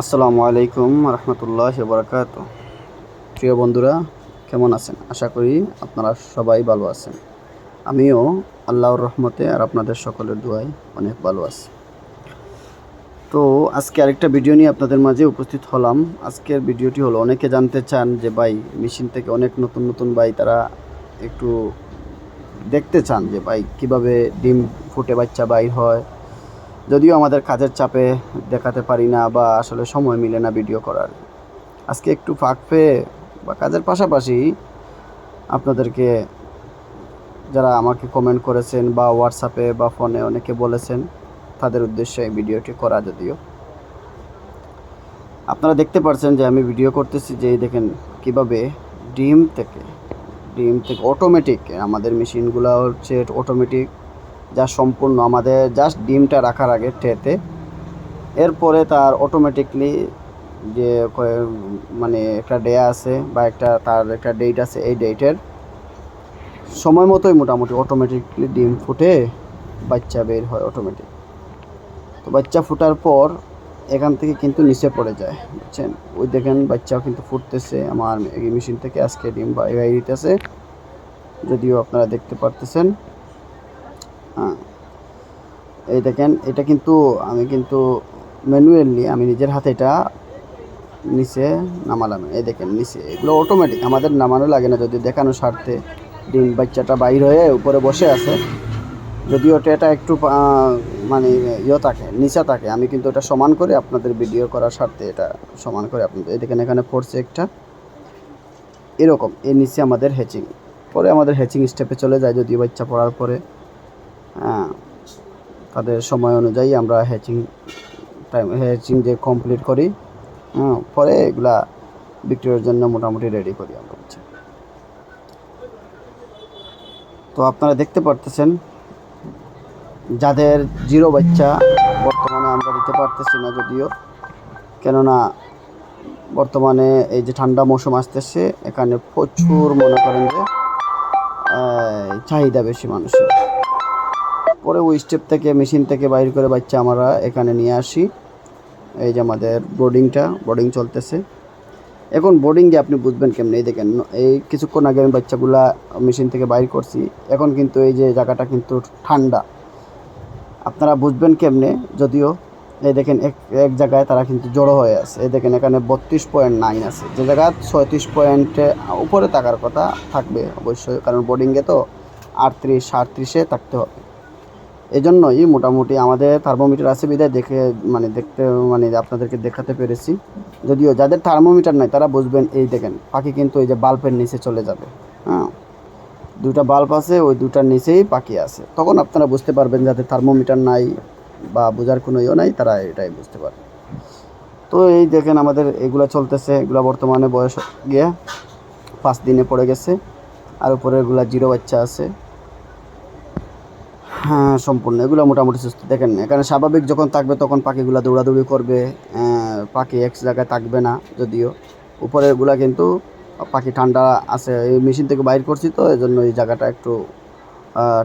আসসালামু আলাইকুম রহমতুল্লাহ বরকাত প্রিয় বন্ধুরা, কেমন আছেন? আশা করি আপনারা সবাই ভালো আছেন। আমিও আল্লাহর রহমতে আর আপনাদের সকলের দোয়ায় অনেক ভালো আছি। তো আজকে আরেকটা ভিডিও নিয়ে আপনাদের মাঝে উপস্থিত হলাম। আজকের ভিডিওটি হলো, অনেকে জানতে চান যে, ভাই, মেশিন থেকে অনেক নতুন নতুন ভাই তারা একটু দেখতে চান যে, ভাই, কীভাবে ডিম ফুটে বাচ্চা বাইর হয় যদিও আমাদের কাজের চাপে দেখাতে পারি না বা আসলে সময় মিলে না ভিডিও করার। আজকে একটু ফাঁক পেয়ে বা কাজের পাশাপাশি আপনাদেরকে যারা আমাকে কমেন্ট করেছেন বা হোয়াটসঅ্যাপে বা ফোনে অনেকে বলেছেন, তাদের উদ্দেশ্যে এই ভিডিওটি করা যদিও। আপনারা দেখতে পাচ্ছেন যে আমি ভিডিও করতেছি যে দেখেন কীভাবে ডিম থেকে ডিম থেকে অটোমেটিক আমাদের মেশিনগুলো হচ্ছে অটোমেটিক যা সম্পূর্ণ আমাদের জাস্ট ডিমটা রাখার আগে ট্রেতে এরপরে তার অটোমেটিকলি যে মানে একটা ডে আছে বা একটা তার একটা ডেট আছে এই ডেটের সময় মতোই মোটামুটি অটোমেটিকলি ডিম ফুটে, বাচ্চা বের হয় অটোমেটিক তো বাচ্চা ফুটার পর এখান থেকে কিন্তু নিচে পড়ে যায়, বুঝছেন? ওই দেখেন বাচ্চাও কিন্তু ফুটতেছে, আমার এই মেশিন থেকে আজকে ডিম বা বাইরে দিতেছে। যদিও আপনারা দেখতে পারতেছেন। এই দেখেন, এটা কিন্তু আমি কিন্তু ম্যানুয়ালি আমি নিজের হাতে এটা নিচে নামালাম। এই দেখেন, নিচে। এগুলো অটোমেটিক আমাদের নামানো লাগে না। যদি দেখানো স্বার্থে ডিম বাচ্চাটা বাইর হয়ে উপরে বসে আছে, যদি ওটা এটা একটু মানে ইয়ে থাকে, নিচা থাকে, আমি কিন্তু এটা সমান করে আপনাদের ভিডিও করার স্বার্থে এটা সমান করে আপনাদের এই দেখেন, এখানে পড়ছে একটা। এরকম, এর নিচে আমাদের হ্যাচিং পরে আমাদের হ্যাচিং স্টেপে চলে যায়, যদিও বাচ্চা পড়ার পরে। হ্যাঁ। তাদের সময় অনুযায়ী আমরা হ্যাচিং টাইম হ্যাচিং যে কমপ্লিট করি হ্যাঁ পরে এগুলা বিক্রির জন্য মোটামুটি রেডি করি আমরা হচ্ছে। তো আপনারা দেখতে পারতেছেন, যাদের জিরো বাচ্চা বর্তমানে আমরা দিতে পারতেছি না যদিও, কেননা বর্তমানে এই যে ঠান্ডা মৌসুম আসতেছে, এখানে প্রচুর মনে করেন যে চাহিদা বেশি মানুষের। পরে ওই স্টেপ থেকে মেশিন থেকে বাইর করে বাচ্চা আমরা এখানে নিয়ে আসি। এই যে আমাদের বোর্ডিংটা বোর্ডিং চলতেছে। এখন বোর্ডিং বোর্ডিংয়ে আপনি বুঝবেন কেমনে, এই দেখেন, এই কিছুক্ষণ আগে আমি বাচ্চাগুলা মেশিন থেকে বাইর করছি। এখন কিন্তু এই যে জায়গাটা কিন্তু ঠান্ডা। আপনারা বুঝবেন কেমনে, যদিও এই দেখেন, এক এক জায়গায় তারা কিন্তু জড়ো হয়ে আছে। এই দেখেন, এখানে বত্রিশ পয়েন্ট নাইন আছে। যে জায়গায় ছয়ত্রিশ পয়েন্টে উপরে থাকার কথা থাকবে অবশ্যই, কারণ বোর্ডিংয়ে তো আটত্রিশ, সাঁত্রিশে থাকতে হবে। এই জন্যই মোটামুটি আমাদের থার্মোমিটার আছে বিদায় দেখে মানে দেখতে মানে আপনাদেরকে দেখাতে পেরেছি। যদিও যাদের থার্মোমিটার নাই, তারা বুঝবেন এই দেখেন, পাখি কিন্তু এই যে বাল্বের নিচে চলে যাবে হ্যাঁ? দুটা বাল্ব আছে, ওই দুটার নিচেই পাখি আছে। তখন আপনারা বুঝতে পারবেন যাদের থার্মোমিটার নাই বা বোঝার কোনো ইয়ে নাই, তারা এটাই বুঝতে পারবে। তো এই দেখেন আমাদের এগুলা চলতেছে, এগুলো বর্তমানে বয়স গিয়ে পাঁচ দিনে পড়ে গেছে, আর উপরে এগুলা জিরো বাচ্চা আছে। হ্যাঁ সম্পূর্ণ। এগুলো মোটামুটি সুস্থ। দেখেন না এখানে স্বাভাবিক যখন থাকবে তখন পাখিগুলো দৌড়াদৌড়ি করবে। পাখি এক জায়গায় থাকবে না যদিও। উপরে এগুলা কিন্তু পাখি ঠান্ডা আছে, এই মেশিন থেকে বাইর করছি তো এই জন্য এই জায়গাটা একটু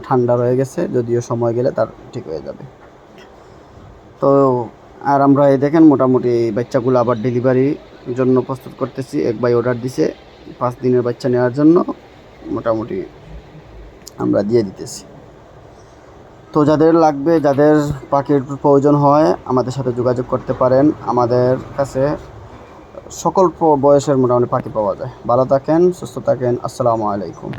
ঠান্ডা রয়ে গেছে। যদিও সময় গেলে তার ঠিক হয়ে যাবে। তো, আর আমরা এই দেখেন মোটামুটি বাচ্চাগুলো আবার ডেলিভারির জন্য প্রস্তুত করতেছি। এক অর্ডার দিছে, পাঁচ দিনের বাচ্চা নেওয়ার জন্য। মোটামুটি আমরা দিয়ে দিতেছি। তো যাদের লাগবে, যাদের পাখির প্রয়োজন হয়, আমাদের সাথে যোগাযোগ করতে পারেন। আমাদের কাছে সকল বয়সের মোটামুটি পাখি পাওয়া যায়। ভালো থাকেন, সুস্থ থাকেন। আসসালামু আলাইকুম।